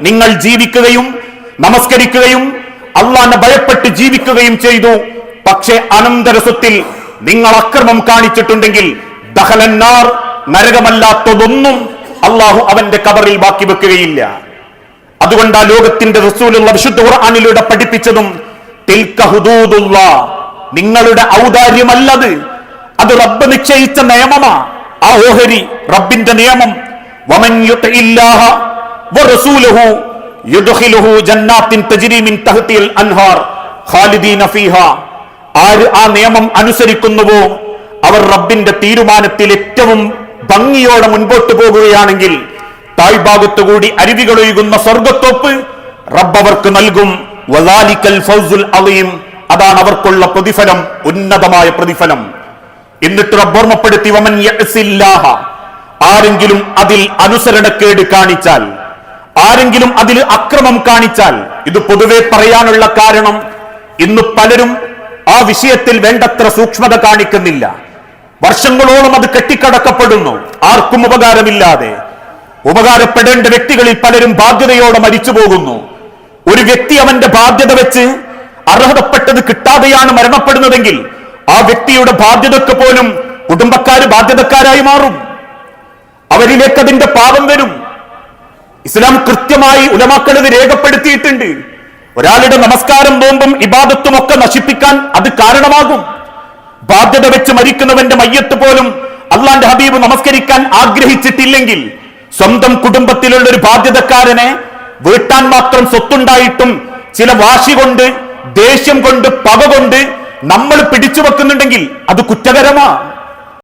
നിങ്ങൾ ജീവിക്കുകയും നമസ്കരിക്കുകയും അള്ളാനെ ഭയപ്പെട്ട് ജീവിക്കുകയും ചെയ്തു. പക്ഷേ അനന്തരസ്വത്തിൽ നിങ്ങൾ അക്രമം കാണിച്ചിട്ടുണ്ടെങ്കിൽ ദഹലന്നാർ നരകമല്ലാത്തതൊന്നും അള്ളാഹു അവന്റെ കബറിൽ ബാക്കി വെക്കുകയില്ല. അതുകൊണ്ട് ആ ലോകത്തിന്റെ റസൂലുള്ള വിശുദ്ധ ഖുർആനിലൂടെ പഠിപ്പിച്ചതും തിൽക ഹുദൂദുള്ള നിങ്ങളുടെ ഔദാര്യമല്ലത്. അത് റബ്ബ് നിശ്ചയിച്ച നിയമമാ. ആ ഓഹരി റബ്ബിന്റെ നിയമം. വമൻ യുതഇല്ലാഹ ആര് ആ നിയമം അനുസരിക്കുന്നുവോ അവർ റബ്ബിന്റെ തീരുമാനത്തിൽ ഏറ്റവും ഭംഗിയോടെ മുൻപോട്ട് പോകുകയാണെങ്കിൽ താഴ്ഭാഗത്തുകൂടി അരുവികളൊഴുകുന്ന സ്വർഗത്തോപ്പ് റബ്ബ് അവർക്ക് നൽകും ഫൗസുൽ അതാണ് അവർക്കുള്ള പ്രതിഫലം ഉന്നതമായ പ്രതിഫലം. എന്നിട്ട് റബ്ബ് ഓർമ്മപ്പെടുത്തി വമൻ ആരെങ്കിലും അതിൽ അനുസരണക്കേട് കാണിച്ചാൽ ആരെങ്കിലും അതിൽ അക്രമം കാണിച്ചാൽ ഇത് പൊതുവെ പറയാനുള്ള കാരണം ഇന്ന് പലരും ആ വിഷയത്തിൽ വേണ്ടത്ര സൂക്ഷ്മത കാണിക്കുന്നില്ല. വർഷങ്ങളോളം അത് കെട്ടിക്കടക്കപ്പെടുന്നു. ആർക്കും ഉപകാരമില്ലാതെ. ഉപകാരപ്പെടേണ്ട വ്യക്തികളിൽ പലരും ബാധ്യതയോടെ മരിച്ചു പോകുന്നു. ഒരു വ്യക്തി അവന്റെ ബാധ്യത വെച്ച് അർഹതപ്പെട്ടത് കിട്ടാതെയാണ് മരണപ്പെടുന്നതെങ്കിൽ ആ വ്യക്തിയുടെ ബാധ്യതക്ക് പോലും കുടുംബക്കാര് ബാധ്യതക്കാരായി മാറും. അവരിലേക്ക് അതിന്റെ പാപം വരും. ഇസ്ലാം കൃത്യമായി ഉലമാക്കൾ ഇത് രേഖപ്പെടുത്തിയിട്ടുണ്ട്. ഒരാളുടെ നമസ്കാരം നോമ്പും ഇബാദത്തും ഒക്കെ നശിപ്പിക്കാൻ അത് കാരണമാകും. ബാധ്യത വെച്ച് മരിക്കുന്നവന്റെ മയ്യത്ത് പോലും അള്ളാന്റെ ഹബീബ് നമസ്കരിക്കാൻ ആഗ്രഹിച്ചിട്ടില്ലെങ്കിൽ സ്വന്തം കുടുംബത്തിലുള്ള ഒരു ബാധ്യതക്കാരനെ വീട്ടാൻ മാത്രം സ്വത്തുണ്ടായിട്ടും ചില വാശി കൊണ്ട് ദേഷ്യം കൊണ്ട് പക കൊണ്ട് നമ്മൾ പിടിച്ചു വെക്കുന്നുണ്ടെങ്കിൽ അത് കുറ്റകരമാണ്